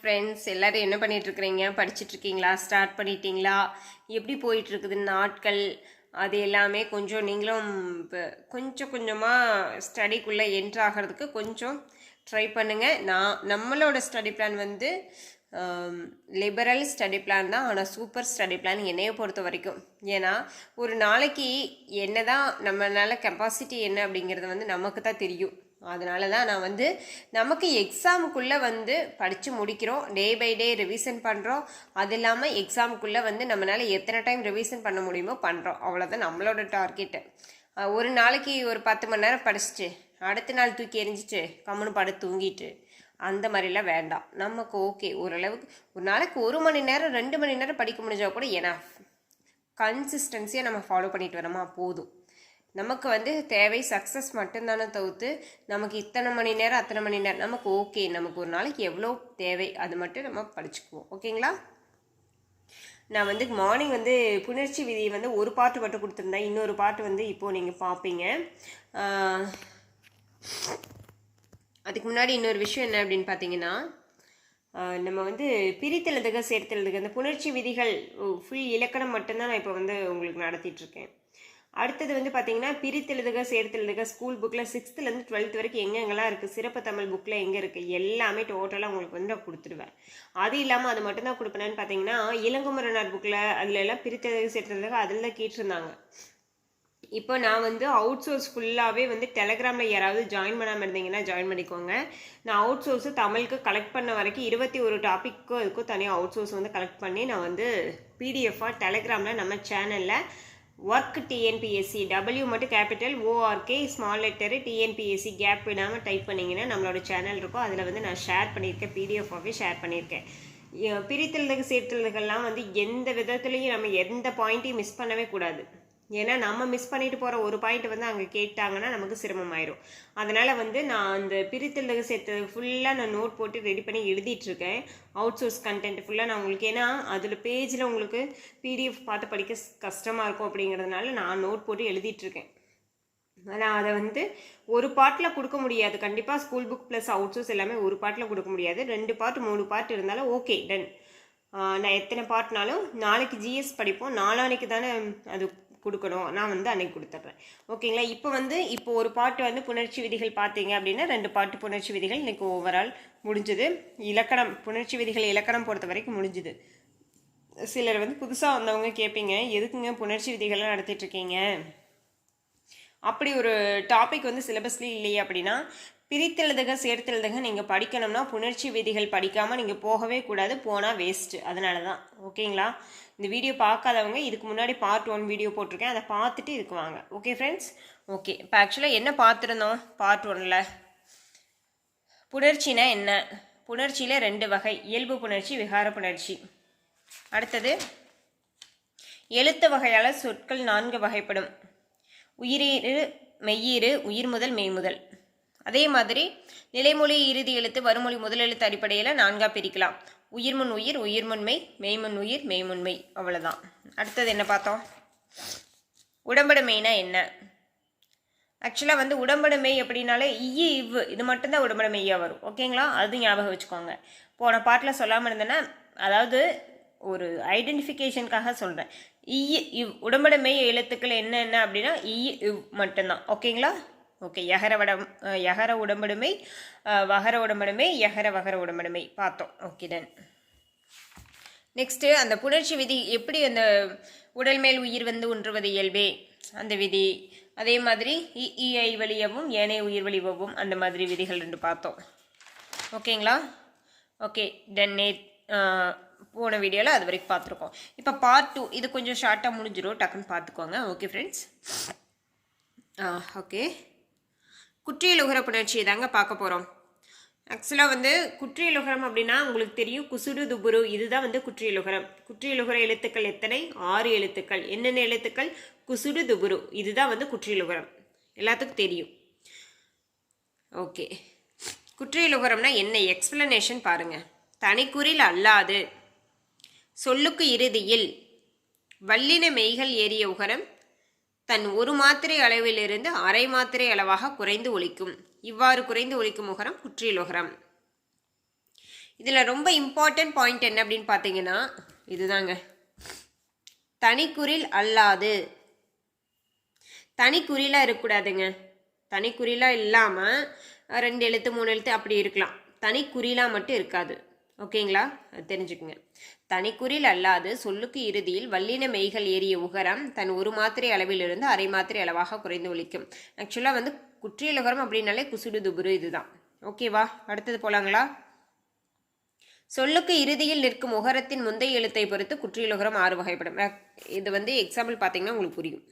Friends எல்லோரும் என்ன பண்ணிகிட்ருக்குறீங்க இருக்கிறீங்க படிச்சிட்டு இருக்கீங்களா ஸ்டார்ட் பண்ணிட்டீங்களா? எப்படி போயிட்டுருக்குது நாட்கள்? அது எல்லாமே கொஞ்சம் நீங்களும் இப்போ கொஞ்சம் கொஞ்சமாக ஸ்டடிக்குள்ளே என்ட்ரு ஆகிறதுக்கு கொஞ்சம் ட்ரை பண்ணுங்கள் நான் நம்மளோட ஸ்டடி பிளான் வந்து லிபரல் ஸ்டடி பிளான் தான். ஆனால் சூப்பர் ஸ்டடி பிளான் என்னைய பொறுத்த வரைக்கும். ஏன்னா ஒரு நாளைக்கு என்ன தான் நம்மளால கெப்பாசிட்டி என்ன அப்படிங்கிறது வந்து நமக்கு தான் தெரியும். அதனால தான் நான் வந்து நமக்கு எக்ஸாமுக்குள்ளே வந்து படித்து முடிக்கிறோம். டே பை டே ரிவிஷன் பண்ணுறோம் அது இல்லாமல் எக்ஸாமுக்குள்ளே வந்து நம்மளால் எத்தனை டைம் ரிவிஷன் பண்ண முடியுமோ பண்ணுறோம் அவ்வளோதான் நம்மளோட டார்கெட்டு ஒரு நாளைக்கு ஒரு பத்து மணி நேரம் படிச்சுட்டு அடுத்த நாள் தூக்கி எரிஞ்சிட்டு கம்முன்னு படு தூங்கிட்டு அந்த மாதிரிலாம் வேண்டாம். நமக்கு ஓகே ஓரளவுக்கு ஒரு நாளைக்கு ஒரு மணி நேரம் ரெண்டு மணி நேரம் படிக்க முடிஞ்சால் கூட ஏன்னா கன்சிஸ்டன்சியாக நம்ம ஃபாலோ பண்ணிட்டு வரோமா போதும். நமக்கு வந்து தேவை சக்ஸஸ் மட்டும்தானே தவிர்த்து நமக்கு இத்தனை மணி நேரம் அத்தனை மணி நேரம் நமக்கு ஓகே நமக்கு ஒரு நாளைக்கு எவ்வளோ தேவை அது மட்டும் நம்ம படிச்சுக்குவோம். ஓகேங்களா நான் வந்து மார்னிங் வந்து புணர்ச்சி விதி வந்து ஒரு பாட்டு மட்டும் கொடுத்துருந்தேன். இன்னொரு பாட்டு வந்து இப்போது நீங்கள் பார்ப்பீங்க அதுக்கு முன்னாடி இன்னொரு விஷயம் என்ன அப்படின்னு பார்த்தீங்கன்னா நம்ம வந்து பிரித்தெழுதுக சேர்த்தெழுதுக இந்த புணர்ச்சி விதிகள் ஃபுல் இலக்கணம் மட்டும்தான் நான் இப்போ வந்து உங்களுக்கு நடத்திட்டுருக்கேன் அடுத்தது வந்து பார்த்தீங்கன்னா பிரித்தெழுதுக சேர்த்தெழுதுக ஸ்கூல் புக்கில் சிக்ஸ்த்துலேருந்து டுவெல்த் வரைக்கும் எங்கெங்கெல்லாம் இருக்குது சிறப்பு தமிழ் புக்கில் எங்கே இருக்குது எல்லாமே டோட்டலாக உங்களுக்கு வந்து நான் கொடுத்துருவேன். அது இல்லாமல் அது மட்டும்தான் கொடுப்பேன்னு பார்த்தீங்கன்னா இளங்குமரனார் புக்கில் அதில் எல்லாம் பிரித்தெழுதுக சேர்த்தெழுதுக அதில் தான் கேட்டிருந்தாங்க. இப்போ நான் வந்து அவுட் சோர்ஸ் ஃபுல்லாகவே வந்து டெலகிராமில் யாராவது ஜாயின் பண்ணாமல் இருந்தீங்கன்னா ஜாயின் பண்ணிக்கோங்க. நான் அவுட் சோர்ஸு தமிழுக்கு கலெக்ட் பண்ண வரைக்கும் இருபத்தி ஒரு டாப்பிக்கும் இதுக்கும் தனியாக அவுட் சோர்ஸ் வந்து கலெக்ட் பண்ணி நான் வந்து பிடிஎஃபாக டெலகிராமில் நம்ம சேனலில் ஒர்க் டிஎன்பிஎஸ்சி டபிள்யூ மட்டும் capital ORK small letter TNPSC gap விடாமல் டைப் பண்ணிங்கன்னா நம்மளோட சேனல் இருக்கும். அதில் வந்து நான் ஷேர் பண்ணியிருக்கேன் பிடிஎஃபாகவே ஷேர் பண்ணியிருக்கேன். எ- பிரித்தெழுதுக சேர்த்தெழுதுகள்லாம் வந்து எந்த விதத்துலேயும் நம்ம எந்த பாயிண்ட்டையும் மிஸ் பண்ணவே கூடாது. ஏன்னா நம்ம மிஸ் பண்ணிட்டு போகிற ஒரு பாயிண்ட் வந்து அங்கே கேட்டாங்கன்னா நமக்கு சிரமமாயிரும். அதனால் வந்து நான் அந்த பிரித்தெழுதுக சேர்த்து ஃபுல்லாக நான் நோட் போட்டு ரெடி பண்ணி எழுதிட்டுருக்கேன் அவுட் சோர்ஸ் கண்டென்ட் ஃபுல்லாக நான் உங்களுக்கு ஏன்னா அதில் பேஜில் உங்களுக்கு பிடிஎஃப் பார்த்து படிக்க கஷ்டமாக இருக்கும் அப்படிங்கிறதுனால நான் நோட் போட்டு எழுதிட்டுருக்கேன் ஆனால் அதை வந்து ஒரு பாட்டில் கொடுக்க முடியாது. கண்டிப்பாக school book plus out source எல்லாமே ஒரு பாட்டில் கொடுக்க முடியாது. ரெண்டு பார்ட் மூணு பார்ட் இருந்தாலும் ஓகே டன் நான் எத்தனை பார்ட்னாலும் நாளைக்கு ஜிஎஸ் படிப்போம். நாளானைக்கு தானே அது கொடுக்கணும். நான் வந்து அன்னைக்கு கொடுத்துட்றேன். ஓகேங்களா? இப்போ வந்து இப்போ ஒரு பாட்டு வந்து புணர்ச்சி விதிகள் பார்த்தீங்க அப்படின்னா ரெண்டு பாட்டு புணர்ச்சி விதிகள் இன்றைக்கி ஓவரால் முடிஞ்சுது. இலக்கணம் புணர்ச்சி விதிகள் இலக்கணம் பொறுத்த வரைக்கும் முடிஞ்சுது. சிலர் வந்து புதுசாக வந்தவங்க கேட்பீங்க எதுக்குங்க புணர்ச்சி விதிகள்லாம் நடத்திட்டுருக்கீங்க? அப்படி ஒரு டாபிக் வந்து சிலபஸ்லேயே இல்லையே அப்படின்னா பிரித்தெழுதுக சேர்த்தெழுதுக நீங்கள் படிக்கணும்னா புணர்ச்சி விதிகள் படிக்காமல் நீங்கள் போகவே கூடாது போனால் வேஸ்ட்டு அதனால தான் ஓகேங்களா? இந்த வீடியோ பார்க்காதவங்க இதுக்கு முன்னாடி பார்ட் ஒன் வீடியோ போட்டிருக்கேன். அதை பார்த்துட்டு இதுக்கு வாங்க ஓகே ஃப்ரெண்ட்ஸ் ஓகே இப்போ ஆக்சுவலாக என்ன பார்த்துருந்தோம்? பார்ட் ஒனில் புணர்ச்சினா என்ன? புணர்ச்சியில் ரெண்டு வகை. இயல்பு புணர்ச்சி விகார புணர்ச்சி. அடுத்தது எழுத்து வகையால் சொற்கள் நான்கு வகைப்படும். உயிரீறு மெய்யீறு உயிர் முதல் மெய் முதல். அதே மாதிரி நிலைமொழி இறுதி எழுத்து வறுமொழி முதல் எழுத்து அடிப்படையில் நான்காக பிரிக்கலாம். உயிர்முன் உயிர் உயிர்முன் மெய் மெய்முன் உயிர் மெய்முன்மை அவ்வளோதான் அடுத்தது என்ன பார்த்தோம்? உடம்படுமைனா என்ன? ஆக்சுவலாக வந்து உடம்படுமை அப்படின்னாலே இய்யு இவ்வு இது மட்டும்தான் உடம்படுமையாக வரும். ஓகேங்களா? அது ஞாபகம் வச்சுக்கோங்க. போன பாட்டில் சொல்லாமல் இருந்தேன்னா அதாவது ஒரு ஐடென்டிஃபிகேஷனுக்காக சொல்கிறேன் இய்யு இவ். உடம்படுமை எழுத்துக்கள் என்னென்ன அப்படின்னா இய்யு இவ் மட்டும்தான். ஓகேங்களா? ஓகே யகர வடம் யகர உடம்படுமை வகர உடம்படுமை யகர வகர உடம்படுமை. பார்த்தோம். ஓகே தென் நெக்ஸ்ட்டு அந்த புணர்ச்சி விதி எப்படி அந்த உடல் மேல் உயிர் வந்து ஒன்றுவது இயல்பே? அந்த விதி. அதே மாதிரி இ வழியவும் ஏனைய உயிர் வழிவவும் அந்த மாதிரி விதிகள் ரெண்டு பார்த்தோம். ஓகேங்களா? ஓகே தென் நே போன வீடியோவில் அது வரைக்கும் பார்த்துருக்கோம். இப்போ பார்ட் டூ இது கொஞ்சம் ஷார்ட்டாக முடிஞ்சிடும் டக்குன்னு பார்த்துக்கோங்க. Okay friends okay. குற்றியலுகர புணர்ச்சியை தாங்க பார்க்க போகிறோம் ஆக்சுவலாக வந்து குற்றியலுகரம் அப்படின்னா உங்களுக்கு தெரியும் குசுடு துபுரு இதுதான் வந்து குற்றியலுகரம். குற்றியலுகர எழுத்துக்கள் எத்தனை? ஆறு எழுத்துக்கள். என்னென்ன எழுத்துக்கள்? குசுடு துபுரு இதுதான் வந்து குற்றியலுகரம். எல்லாத்துக்கும் தெரியும். ஓகே குற்றியலுகரம்னா என்ன? எக்ஸ்பிளனேஷன் பாருங்கள் தனிக்குறில் அல்லாது சொல்லுக்கு இறுதியில் வல்லின மெய்கள் ஏறிய உகரம் தன் ஒரு மாத்திரை அளவிலிருந்து அரை மாத்திரை அளவாக குறைந்து ஒழிக்கும் இவ்வாறு குறைந்து ஒழிக்கும் உகரம் குற்றியலுகரம். இதில் ரொம்ப இம்பார்ட்டன்ட் பாயிண்ட் என்ன அப்படின்னு பார்த்தீங்கன்னா இதுதாங்க. தனிக்குறில் அல்லாது. தனிக்குறிலாக இருக்கக்கூடாதுங்க. தனிக்குறிலாம் இல்லாமல் ரெண்டு எழுத்து மூணு எழுத்து அப்படி இருக்கலாம். தனிக்குறிலாக மட்டும் இருக்காது. ஓகேங்களா? அது தெரிஞ்சுக்குங்க. தனிக்குறில் அல்லாது சொல்லுக்கு இறுதியில் வல்லின மெய்கள் ஏறிய உகரம் தன் ஒரு மாத்திரை அளவிலிருந்து அரை மாத்திரை அளவாக குறைந்து ஒழிக்கும் ஆக்சுவலாக வந்து குற்றியலுகரம் அப்படின்னாலே குசுடு துபுரு இதுதான். ஓகேவா? அடுத்தது போலாங்களா? சொல்லுக்கு இறுதியில் நிற்கும் உகரத்தின் முந்தைய எழுத்தை பொறுத்து குற்றியலுகரம் ஆறு வகைப்படும். இது வந்து எக்ஸாம்பிள் பார்த்தீங்கன்னா உங்களுக்கு புரியும்.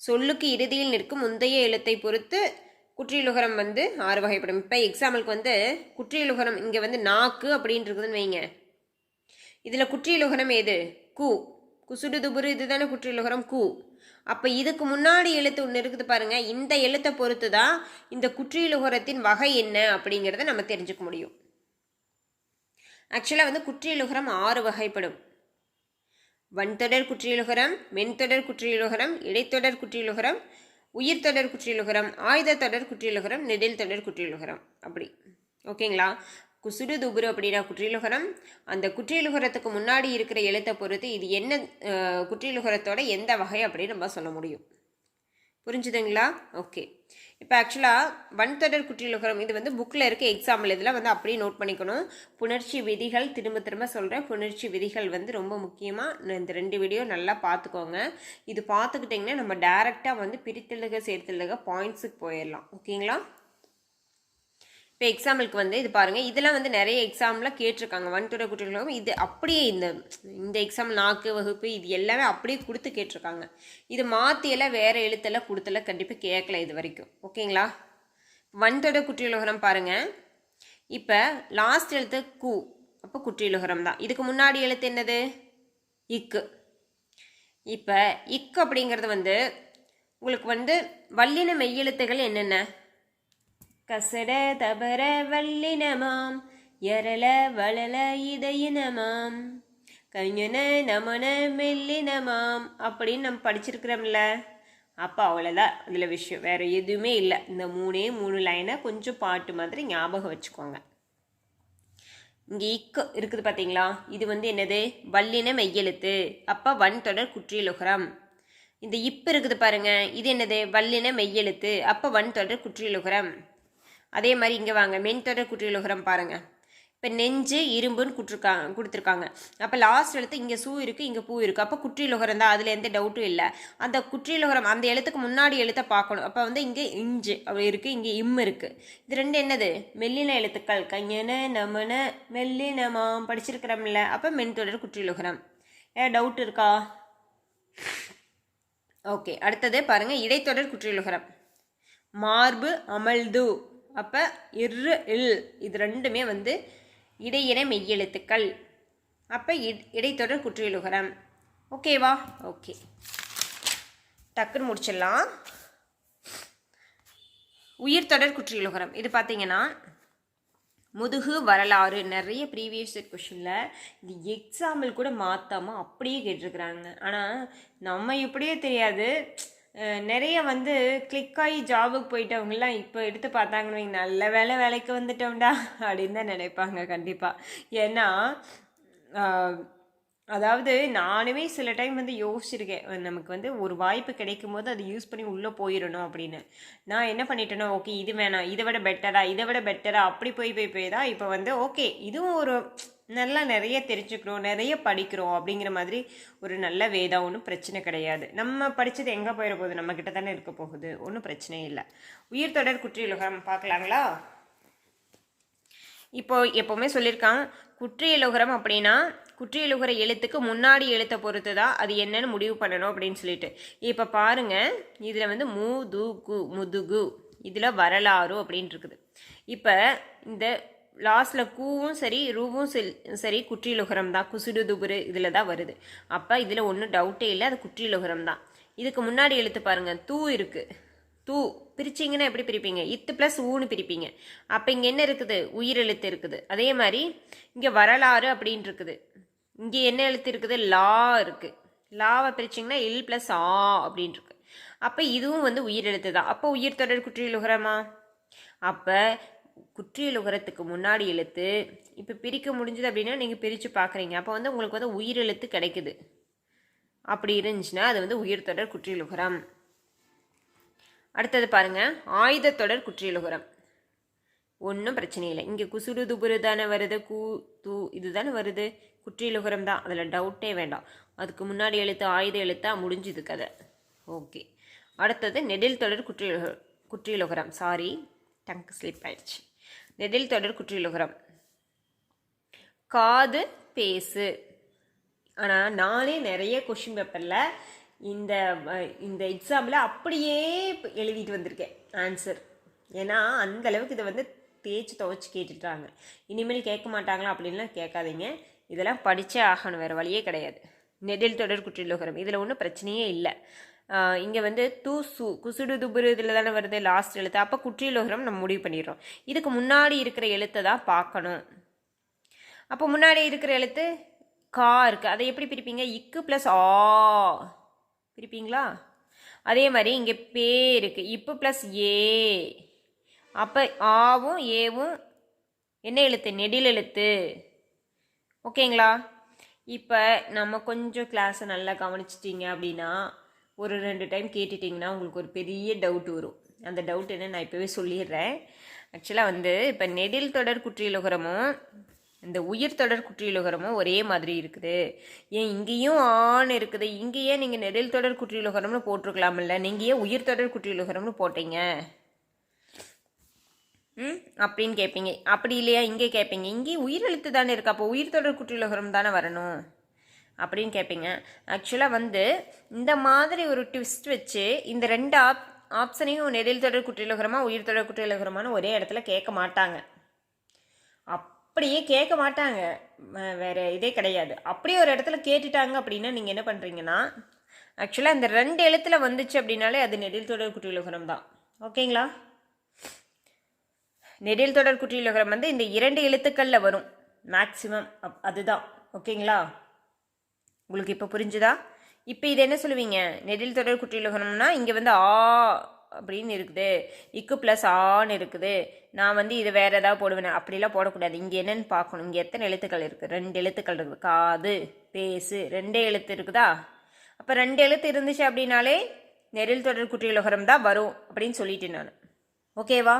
சொல்லுக்கு இறுதியில் நிற்கும் முந்தைய எழுத்தை பொறுத்து குற்றியலுகரம் வந்து ஆறு வகைப்படும். இப்போ எக்ஸாம்பிளுக்கு வந்து குற்றியலுகரம் இங்கே வந்து நாக்கு அப்படின்னு இருக்குதுன்னு வைங்க. இதில் குற்றியலுகரம் எது? கு. குசுடு துபுரு இதுதானே குற்றியலுகரம்? கு. அப்போ இதுக்கு முன்னாடி எழுத்து ஒன்று இருக்குது பாருங்கள் இந்த எழுத்தை பொறுத்து தான் இந்த குற்றியலுகரத்தின் வகை என்ன அப்படிங்கிறத நம்ம தெரிஞ்சுக்க முடியும். ஆக்சுவலாக வந்து குற்றியலுகரம் ஆறு வகைப்படும். வன்தொடர் குற்றியலுகரம் மென்தொடர் குற்றியலுகரம் இடைத்தொடர் குற்றியலுகரம் உயிர் தொடர் குற்றியலுகரம் ஆயுத தொடர் குற்றியலுகரம் நெடில் தொடர் குற்றியலுகரம். அப்படி. ஓகேங்களா? குசுடு துபுரு அப்படின்னா குற்றியலுகரம். அந்த குற்றியலுகரத்துக்கு முன்னாடி இருக்கிற எழுத்தை பொறுத்து இது என்ன குற்றியலுகரத்தோட எந்த வகை அப்படின்னு நம்ம சொல்ல முடியும். புரிஞ்சுதுங்களா? ஓகே. இப்போ ஆக்சுவலாக வன்தொடர் குற்றியலுகரம் இது வந்து புக்கில் இருக்க எக்ஸாம்பிள் இதில் வந்து அப்படியே நோட் பண்ணிக்கணும். புணர்ச்சி விதிகள் திரும்ப திரும்ப சொல்கிறேன் புணர்ச்சி விதிகள் வந்து ரொம்ப முக்கியமாக இந்த ரெண்டு வீடியோ நல்லா பார்த்துக்கோங்க. இது பார்த்துக்கிட்டிங்கன்னா நம்ம டேரெக்டாக வந்து பிரித்தெழுக சேர்த்தெழுக பாயிண்ட்ஸுக்கு போயிடலாம். ஓகேங்களா இப்போ எக்ஸாம்பிளுக்கு வந்து இது பாருங்கள் இதெல்லாம் வந்து நிறைய எக்ஸாமில் கேட்டிருக்காங்க. வன்துறை குற்றங்களும் இது அப்படியே இந்த இந்த எக்ஸாம் நாக்கு வகுப்பு இது எல்லாமே அப்படியே கொடுத்து கேட்டிருக்காங்க. இது மாற்றியெல்லாம் வேறு எழுத்தெல்லாம் கொடுத்தெல்லாம் கண்டிப்பாக கேட்கல இது வரைக்கும். ஓகேங்களா? வன்தொடை குற்றியலுகரம் பாருங்கள் இப்போ லாஸ்ட் எழுத்து கு அப்போ குற்றியலுகரம் தான். இதுக்கு முன்னாடி எழுத்து என்னது? இக்கு இப்போ இக்கு அப்படிங்கிறது வந்து உங்களுக்கு வந்து வல்லின மெய்யெழுத்துகள் என்னென்ன? கசட தபர வல்லினமாம் எரள வளல இதயினமாம். கஞ்சன நமன மெல்லினமாம் அப்படின்னு நம்ம படிச்சிருக்கிறோம்ல. அப்போ அவ்வளோதான் இதில் விஷயம். வேறு எதுவுமே இல்லை. இந்த மூணே மூணு லைனை கொஞ்சம் பாட்டு மாதிரி ஞாபகம் வச்சுக்கோங்க. இங்கே இக்கு இருக்குது பார்த்தீங்களா இது வந்து என்னது? வல்லின மெய்யெழுத்து. அப்போ வன் தொடர் குற்றியலுகரம். இந்த இப்பு இருக்குது பாருங்க. இது என்னது? வல்லின மெய்யெழுத்து. அப்போ வன் தொடர் குற்றியலுகரம். அதே மாதிரி இங்கே வாங்க மென் தொடர் குற்றியலுகரம் பாருங்கள் இப்போ நெஞ்சு இரும்புன்னு கொடுத்துருக்காங்க கொடுத்துருக்காங்க. அப்போ லாஸ்ட் எழுத்து இங்கே சூ இருக்குது இங்கே பூ இருக்குது அப்போ குற்றியலுகரம் தான் அதில் எந்த டவுட்டும் இல்லை. அந்த குற்றியலுகரம் அந்த எழுத்துக்கு முன்னாடி எழுத்தை பார்க்கணும். அப்போ வந்து இங்கே இஞ்சு இருக்குது இங்கே இம் இருக்குது இது ரெண்டு என்னது? மெல்லின எழுத்துக்கள். கையன நமன மெல்லினமாம் படிச்சிருக்கிறோம்ல அப்போ மென்தொடர் குற்றியலுகரம். ஏ டவுட் இருக்கா? ஓகே அடுத்தது பாருங்கள் இடைத்தொடர் குற்றியலுகரம். மார்பு அமல்து அப்போ இரு இல் இது ரெண்டுமே வந்து இடையின மெய்யெழுத்துக்கள். அப்போ இடைத்தொடர் குற்றியலுகரம். ஓகேவா ஓகே டக்குன்னு முடிச்சிடலாம். உயிர்த்தொடர் குற்றியலுகரம். இது பார்த்தீங்கன்னா முதுகு வரலாறு நிறைய ப்ரீவியஸ் கொஷினில் இது எக்ஸாம்பிள் கூட மாற்றாமல் அப்படியே கேட்டிருக்கிறாங்க. ஆனால் நம்ம இப்படியே தெரியாது. நிறைய வந்து கிளிக் ஆகி ஜாபுக்கு போயிட்டவங்கலாம் இப்போ எடுத்து பார்த்தாங்கன்னு வைங்க, நல்ல வேலை வேலைக்கு வந்துட்டோம்டா அப்படின்னு தான் நினைப்பாங்க கண்டிப்பாக ஏன்னா அதாவது நானுமே சில டைம் வந்து யோசிச்சிருக்கேன். நமக்கு வந்து ஒரு வாய்ப்பு கிடைக்கும் போது அதை யூஸ் பண்ணி உள்ளே போயிடணும் அப்படின்னு. நான் என்ன பண்ணிட்டேன்னா ஓகே இது வேணாம் இதை விட பெட்டரா இதை விட பெட்டரா அப்படி போய் போய் போய் தான் இப்போ வந்து ஓகே இதுவும் ஒரு நல்லா நிறைய தெரிஞ்சுக்கிறோம் நிறைய படிக்கிறோம் அப்படிங்கிற மாதிரி ஒரு நல்ல வேதம் ஒன்றும் பிரச்சனை கிடையாது. நம்ம படித்தது எங்கே போயிட போகுது? நம்மக்கிட்ட தானே இருக்க போகுது. ஒன்றும் பிரச்சனை இல்லை. உயிர் தொடர் குற்றியுலகம் பார்க்கலாங்களா? இப்போ எப்போவுமே சொல்லியிருக்கான் குற்றியலுகரம் அப்படின்னா குற்றியலுகர எழுத்துக்கு முன்னாடி எழுத்தை பொறுத்து தான் அது என்னன்னு முடிவு பண்ணணும் அப்படின்னு சொல்லிட்டு. இப்போ பாருங்க இதில் வந்து முதுகு முதுகு இதில் வரலாறு அப்படின்னு இருக்குது. இப்போ இந்த லாஸ்ட்டில் கூவும் சரி ரூவும் செல் சரி குற்றியலுகரம் தான். குசுடுதுபுரு இதில் தான் வருது. அப்போ இதில் ஒன்றும் டவுட்டே இல்லை அது குற்றியலுகரம் தான். இதுக்கு முன்னாடி எழுத்து பாருங்கள் தூ இருக்குது தூ பிரிச்சிங்கன்னா எப்படி பிரிப்பீங்க? இத்து ப்ளஸ் ஊன்னு பிரிப்பீங்க. அப்போ இங்கே என்ன இருக்குது? உயிரெழுத்து இருக்குது. அதே மாதிரி இங்கே வரலாறு அப்படின்ட்டு இருக்குது. இங்கே என்ன எழுத்து இருக்குது? லா இருக்குது லாவை பிரிச்சிங்கன்னா இல் ப்ளஸ் ஆ அப்படின்ட்டு இருக்கு. அப்போ இதுவும் வந்து உயிரெழுத்து தான். அப்போ உயிர் தொடர் குற்றியலுகரமா அப்போ குற்றியலுகரத்துக்கு முன்னாடி எழுத்து இப்போ பிரிக்க முடிஞ்சது அப்படின்னா நீங்கள் பிரித்து பார்க்குறீங்க அப்போ வந்து உங்களுக்கு வந்து உயிர் எழுத்து கிடைக்குது. அப்படி இருந்துச்சுன்னா அது வந்து உயிர் தொடர் குற்றியலுகரம் அடுத்தது பாருங்க. ஆயுதத்தொடர் குற்றியலுகரம். ஒன்றும் பிரச்சனை இல்லை. இங்கே குசுடு துபுரு தானே வருது கூ தூ இது தானே வருது. குற்றியலுகரம் தான். அதில் டவுட்டே வேண்டாம். அதுக்கு முன்னாடி எழுத்து ஆயுத எழுத்தா முடிஞ்சுது கதை. ஓகே அடுத்தது நெடில் தொடர் குற்றியலுக குற்றியலுகரம். சாரி டங்க் ஸ்லிப் ஆயிடுச்சு. நெடில் தொடர் குற்றியலுகரம். காது பேசு. ஆனால் நானே நிறைய கொஷின் பேப்பரில் இந்த இந்த எக்ஸாமில் அப்படியே எழுதிட்டு வந்திருக்கேன். ஆன்சர் ஏன்னா அந்த அளவுக்கு இதை வந்து தேய்ச்சி துவைச்சி கேட்டுட்டாங்க. இனிமேல் கேட்க மாட்டாங்களா அப்படின்லாம் கேட்காதீங்க. இதெல்லாம் படித்தே ஆகணும். வேறு வழியே கிடையாது. நெடில் தொடர் குற்றிலோகரம். இதில் ஒன்றும் பிரச்சனையே இல்லை. இங்கே வந்து தூ சு குசுடு துபுரு இதில் தானே வருது லாஸ்ட் எழுத்து. அப்போ குற்றிலோகரம் நம்ம முடிவு பண்ணிடுறோம். இதுக்கு முன்னாடி இருக்கிற எழுத்தை தான் பார்க்கணும். அப்போ முன்னாடி இருக்கிற எழுத்து கா இருக்குது அதை எப்படி பிரிப்பீங்க? இக்கு ப்ளஸ் ஆ. பிரிப்பீங்களா? அதே மாதிரி இங்கே பே இருக்குது இப்பு ப்ளஸ் ஏ. அப்போ ஆவும் ஏவும் என்ன எழுத்து? நெடில் எழுத்து. ஓகேங்களா? இப்போ நம்ம கொஞ்சம் கிளாஸை நல்லா கவனிச்சிட்டிங்க அப்படின்னா ஒரு ரெண்டு டைம் கேட்டுட்டிங்கன்னா உங்களுக்கு ஒரு பெரிய டவுட் வரும். அந்த டவுட் என்ன நான் இப்போவே சொல்லிடுறேன். ஆக்சுவலாக வந்து இப்போ நெடில் தொடர் குற்றியலுகரமும் இந்த உயிர் தொடர் குற்றியலுகரமும் ஒரே மாதிரி இருக்குது. ஏன் இங்கேயும் ஆண் இருக்குது? இங்கேயே நீங்கள் நெடில் தொடர் குற்றியலுகரம்னு போட்டிருக்கலாம்ல நீங்கள் ஏன் உயிர் தொடர் குற்றியலுகரம்னு போட்டீங்க? ம்? அப்படின்னு கேட்பீங்க அப்படி இல்லையா? இங்கே கேட்பீங்க இங்கேயும் உயிரெழுத்து தானே இருக்கு. அப்போ உயிர் தொடர் குற்றியலுகரம் தானே வரணும். அப்படின்னு கேட்பீங்க ஆக்சுவலாக வந்து இந்த மாதிரி ஒரு ட்விஸ்ட் வச்சு இந்த ரெண்டு ஆப் ஆப்ஷனையும் நெடில் தொடர் குற்றியலுகரமா உயிர் தொடர் குற்றியலுகரமான ஒரே இடத்துல கேட்க மாட்டாங்க. அப் அப்படியே கேட்க மாட்டாங்க. வேறு இதே கிடையாது. அப்படியே ஒரு இடத்துல கேட்டுட்டாங்க அப்படின்னா நீங்கள் என்ன பண்ணுறீங்கன்னா ஆக்சுவலாக இந்த ரெண்டு எழுத்தில் வந்துச்சு அப்படின்னாலே அது நெடில் தொடர் குற்றியலுகரம் தான். ஓகேங்களா? நெடில் தொடர் குற்றியலுகரம் வந்து இந்த இரண்டு எழுத்துக்களில் வரும். மேக்சிமம் அப் அதுதான். ஓகேங்களா? உங்களுக்கு இப்போ புரிஞ்சுதா? இப்போ இது என்ன சொல்லுவீங்க? நெடில் தொடர் குற்றியலுகரம்னா இங்கே வந்து ஆ அப்படின்னு இருக்குது. இக்கு ப்ளஸ் ஆன்னு இருக்குது. நான் வந்து இது வேறு ஏதாவது போடுவேன் அப்படிலாம் போடக்கூடாது. இங்கே என்னென்னு பார்க்கணும். இங்கே எத்தனை எழுத்துக்கள் இருக்குது ரெண்டு எழுத்துக்கள் இருக்குது காது பேசு ரெண்டே எழுத்து இருக்குதா? அப்போ ரெண்டு எழுத்து இருந்துச்சு அப்படின்னாலே நெரில் தொடர் குற்றியலுகரம் தான் வரும் அப்படின்னு சொல்லிட்டேன் நான். ஓகேவா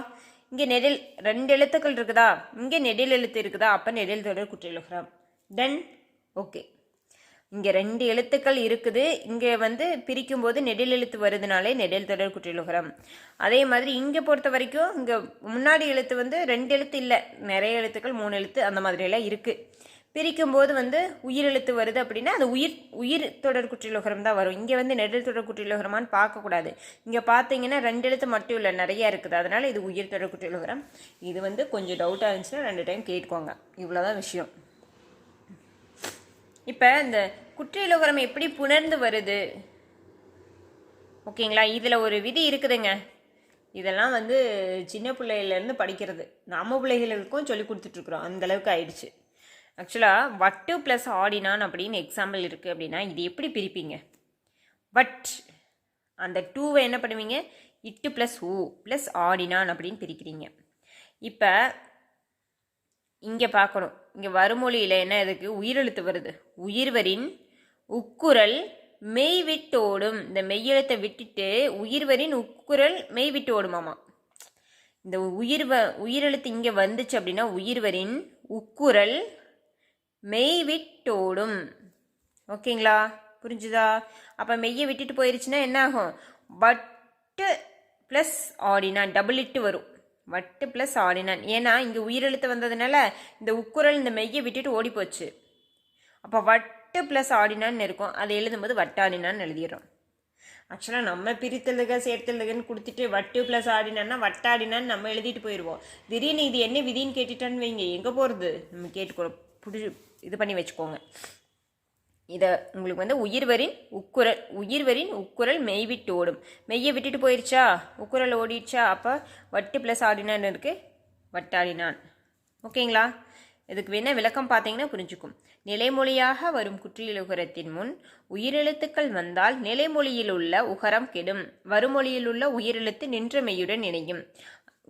இங்கே நெடில் ரெண்டு எழுத்துக்கள் இருக்குதா? இங்கே நெடில் எழுத்து இருக்குதா? அப்போ நெடில் தொடர் குற்றியலுகரம் தென் ஓகே இங்கே ரெண்டு எழுத்துக்கள் இருக்குது. இங்கே வந்து பிரிக்கும்போது நெடில் எழுத்து வருதுனாலே நெடில் தொடர் குற்றியலுகரம். அதே மாதிரி இங்கே பொறுத்த வரைக்கும் இங்கே முன்னாடி எழுத்து வந்து ரெண்டு எழுத்து இல்லை. நிறைய எழுத்துக்கள் மூணு எழுத்து அந்த மாதிரியெல்லாம் இருக்குது பிரிக்கும்போது வந்து உயிர் எழுத்து வருது அப்படின்னா அது உயிர் உயிர் தொடர் குற்றியலுகரம் தான் வரும். இங்கே வந்து நெடில் தொடர் குற்றியலுகரமான்னு பார்க்கக்கூடாது. இங்கே பார்த்தீங்கன்னா ரெண்டு எழுத்து மட்டும் இல்லை நிறையா இருக்குது. அதனால் இது உயிர் தொடர் குற்றியலுகரம். இது வந்து கொஞ்சம் டவுட்டாக இருந்துச்சுன்னா ரெண்டு டைம் கேட்டுக்கோங்க. இவ்வளோதான் விஷயம். இப்போ இந்த குற்றியலுகரம் எப்படி புணர்ந்து வருது? ஓகேங்களா? இதில் ஒரு விதி இருக்குதுங்க. இதெல்லாம் வந்து சின்ன பிள்ளையிலேருந்து படிக்கிறது. நம்ம பிள்ளைகளுக்கும் சொல்லி கொடுத்துட்ருக்குறோம் அந்தளவுக்கு ஆயிடுச்சு. ஆக்சுவலாக வட்டு ப்ளஸ் ஆடினான் அப்படின்னு எக்ஸாம்பிள் இருக்குது அப்படின்னா இது எப்படி பிரிப்பீங்க? பட் அந்த டூவை என்ன பண்ணுவீங்க? இட்டு ப்ளஸ் ஊ ப்ளஸ் ஆடினான் அப்படின்னு பிரிக்கிறீங்க. இப்போ இங்கே பார்க்கணும். இங்கே வருமொழியில் என்ன இதுக்கு உயிரெழுத்து வருது. உயிர்வரின் உக்குரல் மெய் விட்டோடும் இந்த மெய்யெழுத்தை விட்டுட்டு உயிர்வரின் உக்குரல் மெய் விட்டு ஓடுமாமா இந்த உயிர்வ உயிரெழுத்து இங்கே வந்துச்சு அப்படின்னா உயிர்வரின் உக்குரல் மெய் விட்டோடும் ஓகேங்களா? புரிஞ்சுதா? அப்போ மெய்யை விட்டுட்டு போயிருச்சுன்னா என்ன ஆகும்? பட்டு ப்ளஸ் ஆடினா டபுள் இட்டு வரும். வட்டு ப்ளஸ் ஆடினான். ஏன்னா இங்கே உயிரெழுத்து வந்ததுனால இந்த உக்குரல் இந்த மெய்யை விட்டுட்டு ஓடி போச்சு அப்போ வட்டு ப்ளஸ் ஆடினான்னு இருக்கும். அதை எழுதும்போது வட்டாடினான்னு எழுதிடுறோம். ஆக்சுவலாக நம்ம பிரித்தெழுதுக சேர்த்தெழுதுகன்னு கொடுத்துட்டு வட்டு ப்ளஸ் ஆடினான்னா வட்டாடினான்னு நம்ம எழுதிட்டு போயிடுவோம். திடீர்னு இது என்ன விதின்னு கேட்டுட்டான்னு வைங்க. எங்கே போகிறது நம்ம கேட்டுக்கோ புடி இது பண்ணி வச்சுக்கோங்க. இதை உங்களுக்கு வந்து உயிர்வரின் உக்குரல் உயிர்வரின் உக்குரல் மெய் விட்டு ஓடும். மெய்யை விட்டுட்டு போயிடுச்சா உக்குரல் ஓடிடுச்சா? அப்போ வட்டு ப்ளஸ் ஆடினான் இருக்குது வட்டாடினான் ஓகேங்களா? இதுக்கு வேணால் விளக்கம் பார்த்தீங்கன்னா புரிஞ்சுக்கும். நிலைமொழியாக வரும் குற்றியலுகரத்தின் முன் உயிரெழுத்துக்கள் வந்தால் நிலைமொழியில் உள்ள உகரம் கெடும். வருமொழியில் உள்ள உயிரெழுத்து நின்ற மெய்யுடன் இணையும்.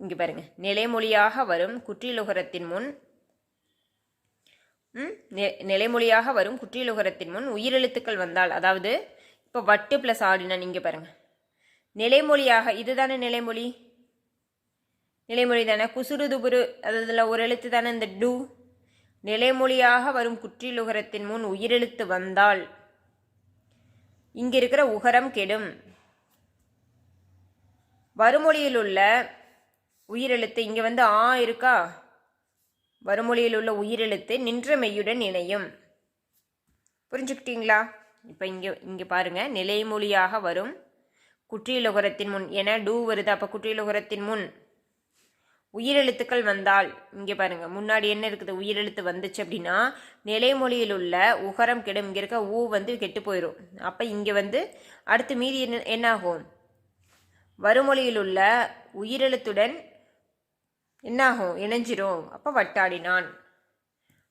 இங்கே பாருங்க. நிலைமொழியாக வரும் குற்றியலுகரத்தின் முன் நிலைமொழியாக வரும் குற்றியலுகரத்தின் முன் உயிரெழுத்துக்கள் வந்தால் அதாவது இப்போ வட்டு ப்ளஸ் ஆடினா நீங்கள் பாருங்கள் நிலைமொழியாக இதுதானே நிலைமொழி? நிலைமொழி தானே குசுறு துபுரு அதில் ஒரு எழுத்து தானே இந்த டு. நிலைமொழியாக வரும் குற்றியலுகரத்தின் முன் உயிரெழுத்து வந்தால் இங்கே இருக்கிற உகரம் கெடும். வறுமொழியில் உள்ள உயிரெழுத்து இங்கே வந்து ஆ இருக்கா? வறுமொழியில் உள்ள உயிரெழுத்து நின்ற மெய்யுடன் இணையும். புரிஞ்சுக்கிட்டீங்களா? இப்போ இங்கே இங்கே பாருங்கள் நிலைமொழியாக வரும். குற்றியலுகரத்தின் முன் என டூ வருது. அப்போ குற்றியலுகரத்தின் முன் உயிரெழுத்துக்கள் வந்தால் இங்கே பாருங்கள் முன்னாடி என்ன இருக்குது? உயிரெழுத்து வந்துச்சு அப்படின்னா நிலைமொழியில் உள்ள உகரம் கெடும். இங்கே இருக்க ஊ வந்து கெட்டு போயிடும் அப்போ இங்கே வந்து அடுத்து மீதி என்ன என்னாகும்? வறுமொழியில் உள்ள உயிரெழுத்துடன் என்னாகும்? இணைஞ்சிரும். அப்போ வட்டாடினான்.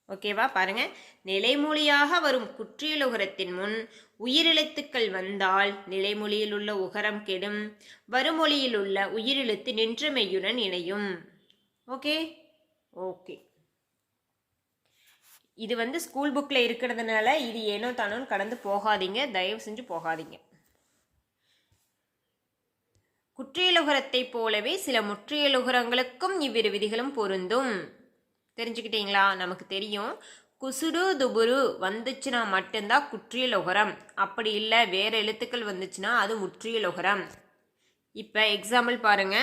ஓகேவா பாருங்க. நிலைமொழியாக வரும் குற்றியலுகரத்தின் முன் உயிரெழுத்துக்கள் வந்தால் நிலைமொழியில் உள்ள உகரம் கெடும். வருமொழியில் உள்ள உயிரெழுத்து நின்ற மெய்யுடன் இணையும். ஓகே ஓகே இது வந்து ஸ்கூல் புக்கில் இருக்கிறதுனால இது ஏனோ தானோன்னு கடந்து போகாதீங்க. தயவு செஞ்சு போகாதீங்க. குற்றியலுகரத்தைப் போலவே சில முற்றியலுகரங்களுக்கும் இவ்விரு விதிகளும் பொருந்தும். தெரிஞ்சுக்கிட்டீங்களா? நமக்கு தெரியும். குசுடு துபுரு வந்துச்சுன்னா மட்டும்தான் குற்றியலுகரம். அப்படி இல்லை வேற எழுத்துக்கள் வந்துச்சுன்னா அது முற்றியலுகரம். இப்போ எக்ஸாம்பிள் பாருங்க.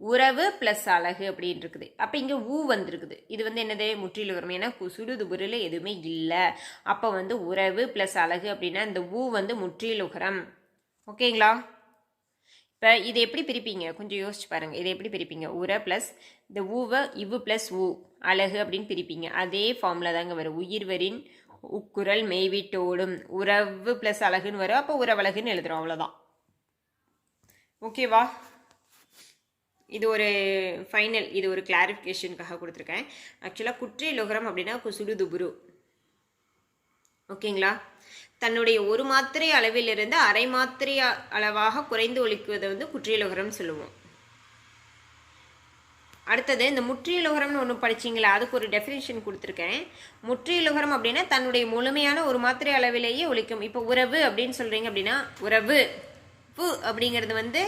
உறவு ப்ளஸ் அழகு அப்படின்னு இருக்குது. அப்போ இங்கே ஊ வந்திருக்குது. இது வந்து என்னது? முற்றிலுகரம் ஏன்னா குசுடு துபுரில் எதுவுமே இல்லை. அப்போ வந்து உறவு ப்ளஸ் அழகு அப்படின்னா இந்த ஊ வந்து முற்றிலுகரம் ஓகேங்களா? இப்போ இதை எப்படி பிரிப்பீங்க? கொஞ்சம் யோசிச்சு பாருங்கள் இதை எப்படி பிரிப்பீங்க? உரை ப்ளஸ் இந்த ஊவை இவு ப்ளஸ் ஊ அழகு அப்படின்னு பிரிப்பீங்க. அதே ஃபார்மில் தாங்க வரும். உயிர்வரின் உக்குரல் மெய்விட்டோடும் உறவு ப்ளஸ் அழகுன்னு வரும். அப்போ உறவழகுன்னு எழுதுறோம். அவ்வளோதான் ஓகேவா? இது ஒரு ஃபைனல் இது ஒரு கிளாரிஃபிகேஷனுக்காக கொடுத்துருக்கேன். ஆக்சுவலாக குற்றியலுகரம் அப்படின்னா குசுடு துபுரு. ஓகேங்களா? தன்னுடைய ஒரு மாத்திரை அளவிலிருந்து அரை மாத்திரை அளவாக குறைந்து ஒழிக்குவதை வந்து குற்றியலுகரம் சொல்லுவோம். அடுத்தது இந்த முற்றியலுகரம்னு ஒன்று படிச்சிங்களா? அதுக்கு ஒரு டெஃபினேஷன் கொடுத்துருக்கேன். முற்றியலுகரம் அப்படின்னா தன்னுடைய முழுமையான ஒரு மாத்திரை அளவிலேயே ஒழிக்கும். இப்போ உறவு அப்படின்னு சொல்கிறீங்க அப்படின்னா உறவு. பு அப்படிங்கிறது வந்து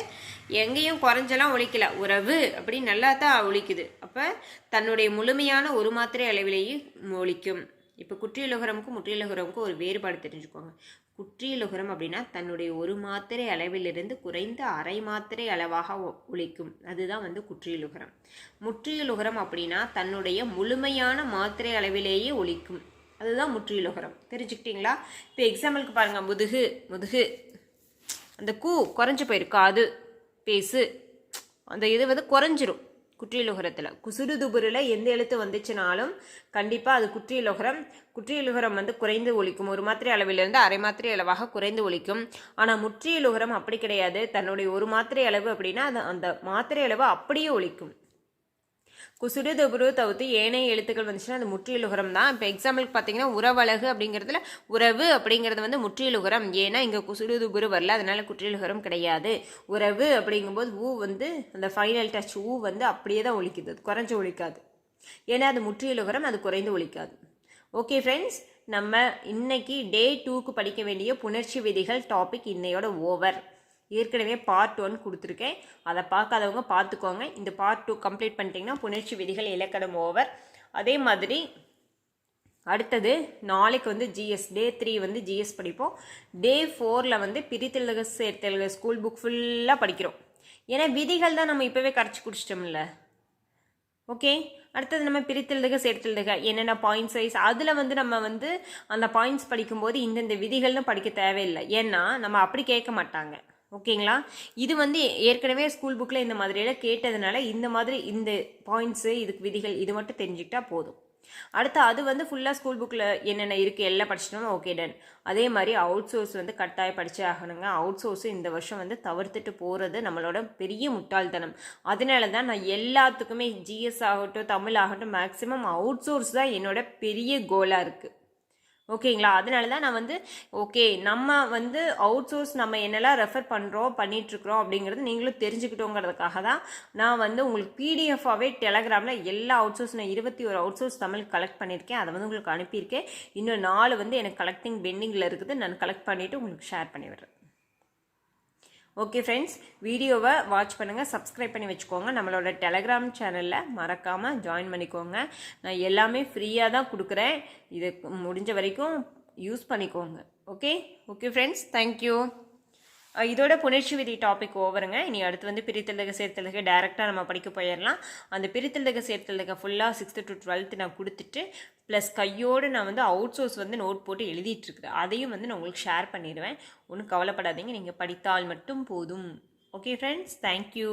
எங்கேயும் குறைஞ்செல்லாம் ஒழிக்கல. உறவு அப்படின்னு நல்லா தான் ஒழிக்குது. அப்போ தன்னுடைய முழுமையான ஒரு மாத்திரை அளவிலேயே ஒழிக்கும். இப்போ குற்றியலுகரமுக்கும் முற்றியலுகரமுக்கும் ஒரு வேறுபாடு தெரிஞ்சுக்கோங்க. குற்றியலுகரம் அப்படின்னா தன்னுடைய ஒரு மாத்திரை அளவிலிருந்து குறைந்த அரை மாத்திரை அளவாக ஒ- ஒழிக்கும். அதுதான் வந்து குற்றியலுகரம். முற்றியலுகரம் அப்படின்னா தன்னுடைய முழுமையான மாத்திரை அளவிலேயே ஒழிக்கும். அதுதான் முற்றியலுகரம். தெரிஞ்சுக்கிட்டீங்களா? இப்போ எக்ஸாம்பிளுக்கு பாருங்கள் முதுகு முதுகு. அந்த கூ குறைஞ்சு போயிருக்கா அது பேசு. அந்த இது வந்து குறைஞ்சிரும். குற்றியலுகரத்தில். குசுடு துபுரில் எந்த எழுத்து வந்துச்சுனாலும் கண்டிப்பாக அது குற்றியலுகரம். குற்றியலுகரம் வந்து குறைந்து ஒழிக்கும் ஒரு மாத்திரை அளவிலிருந்து அரை மாத்திரை அளவாக குறைந்து ஒழிக்கும் ஆனால் முற்றியலுகரம் அப்படி கிடையாது. தன்னுடைய ஒரு மாத்திரை அளவு அப்படின்னா அது அந்த மாத்திரை அளவு அப்படியே ஒழிக்கும் குசுடு துபுரு தவிர்த்து ஏனைய எழுத்துக்கள் வந்துச்சுன்னா அது முற்றியலுகரம் தான். இப்போ எக்ஸாம்பிளுக்கு பார்த்தீங்கன்னா உறவழகு அப்படிங்கிறதுல உறவு அப்படிங்கிறது வந்து முற்றியலுகரம் ஏன்னா இங்கே குசுடு துபுரு வரல அதனால குற்றியலுகரம் கிடையாது. உறவு அப்படிங்கும்போது ஊ வந்து அந்த ஃபைனல் டச் ஊ வந்து அப்படியே தான் ஒழிக்குது அது குறைஞ்சு ஒழிக்காது ஏன்னா அது முற்றியலுகரம் அது குறைந்து ஒழிக்காது ஓகே ஃப்ரெண்ட்ஸ் நம்ம இன்னைக்கு டே டூக்கு படிக்க வேண்டிய புணர்ச்சி விதிகள் டாபிக் இன்னையோட ஓவர் ஏற்கனவே பார்ட் ஒன் கொடுத்துருக்கேன். அதை பார்க்காதவங்க பார்த்துக்கோங்க. இந்த பார்ட் டூ கம்ப்ளீட் பண்ணிட்டீங்கன்னா புணர்ச்சி விதிகள் இலக்கணம் ஓவர் அதே மாதிரி அடுத்தது நாளைக்கு வந்து ஜிஎஸ் டே த்ரீ வந்து ஜிஎஸ் படிப்போம். டே ஃபோரில் வந்து பிரித்தெழுக சேர்த்தெழுக ஸ்கூல் புக் ஃபுல்லாக படிக்கிறோம். ஏன்னா விதிகள் தான் நம்ம இப்போவே கரைச்சி குடிச்சிட்டோம்ல. ஓகே அடுத்தது நம்ம பிரித்தெழுதுக சேர்த்தெழுதுக என்னென்ன பாயிண்ட்ஸ் வைஸ் அதில் வந்து நம்ம வந்து அந்த பாயிண்ட்ஸ் படிக்கும்போது இந்தந்த விதிகள்னு படிக்க தேவையில்லை. ஏன்னா நம்ம அப்படி கேட்க மாட்டாங்க. ஓகேங்களா? இது வந்து ஏற்கனவே ஸ்கூல் புக்கில் இந்த மாதிரியெல்லாம் கேட்டதுனால இந்த மாதிரி இந்த பாயிண்ட்ஸு இதுக்கு விதிகள் இது மட்டும் தெரிஞ்சுக்கிட்டா போதும். அடுத்து அது வந்து ஃபுல்லாக ஸ்கூல் புக்கில் என்னென்ன இருக்குது எல்லாம் படிச்சிட்டோம் ஓகே டன் அதே மாதிரி அவுட் சோர்ஸ் வந்து கட்டாயம் படித்தே ஆகணுங்க. அவுட் சோர்ஸும் இந்த வருஷம் வந்து தவிர்த்துட்டு போகிறது நம்மளோட பெரிய முட்டாள்தனம். அதனால தான் நான் எல்லாத்துக்குமே ஜிஎஸ் ஆகட்டும் தமிழ் ஆகட்டும் மேக்ஸிமம் அவுட் சோர்ஸ் தான் என்னோட பெரிய கோலாக இருக்குது ஓகேங்களா? அதனால தான் நான் வந்து ஓகே நம்ம வந்து அவுட் சோர்ஸ் நம்ம என்னெல்லாம் ரெஃபர் பண்ணுறோம் பண்ணிகிட்ருக்குறோம் அப்படிங்கிறது நீங்களும் தெரிஞ்சுக்கிட்டோங்கிறதுக்காக தான் நான் வந்து உங்களுக்கு பிடிஎஃபாகவே டெலகிராமில் எல்லா அவுட் சோர்ஸ் நான் இருபத்தி ஒரு அவுட் சோர்ஸ் தமிழ் கலெக்ட் பண்ணியிருக்கேன். அதை வந்து உங்களுக்கு அனுப்பியிருக்கேன். இன்னும் நாலு வந்து எனக்கு கலெக்டிங் பெண்டிங்கில் இருக்குது. நான் கலெக்ட் பண்ணிவிட்டு உங்களுக்கு ஷேர் பண்ணி விடுறேன் ஓகே ஃப்ரெண்ட்ஸ் வீடியோவை வாட்ச் பண்ணுங்கள் சப்ஸ்கிரைப் பண்ணி வச்சுக்கோங்க. நம்மளோட டெலகிராம் சேனலில் மறக்காமல் ஜாயின் பண்ணிக்கோங்க. நான் எல்லாமே ஃப்ரீயாக தான் கொடுக்குறேன். இது முடிஞ்ச வரைக்கும் யூஸ் பண்ணிக்கோங்க. ஓகே ஓகே ஃப்ரெண்ட்ஸ் தேங்க்யூ இதோட புணர்ச்சி விதி டாபிக் ஓவருங்க. இனி அடுத்து வந்து பிரித்தெழுதுக சேர்த்தெழுதுக டேரெக்டாக நம்ம படிக்க போயிடலாம் அந்த பிரித்தெழுதுக சேர்த்தெழுதுக ஃபுல்லாக சிக்ஸ்த்து டு டுவெல்த்து நான் கொடுத்துட்டு ப்ளஸ் கையோடு நான் வந்து அவுட் சோர்ஸ் வந்து நோட் போட்டு எழுதிட்டுருக்குறேன் அதையும் வந்து நான் உங்களுக்கு ஷேர் பண்ணிடுவேன். ஒன்றும் கவலைப்படாதீங்க. நீங்கள் படித்தால் மட்டும் போதும். Okay friends thank you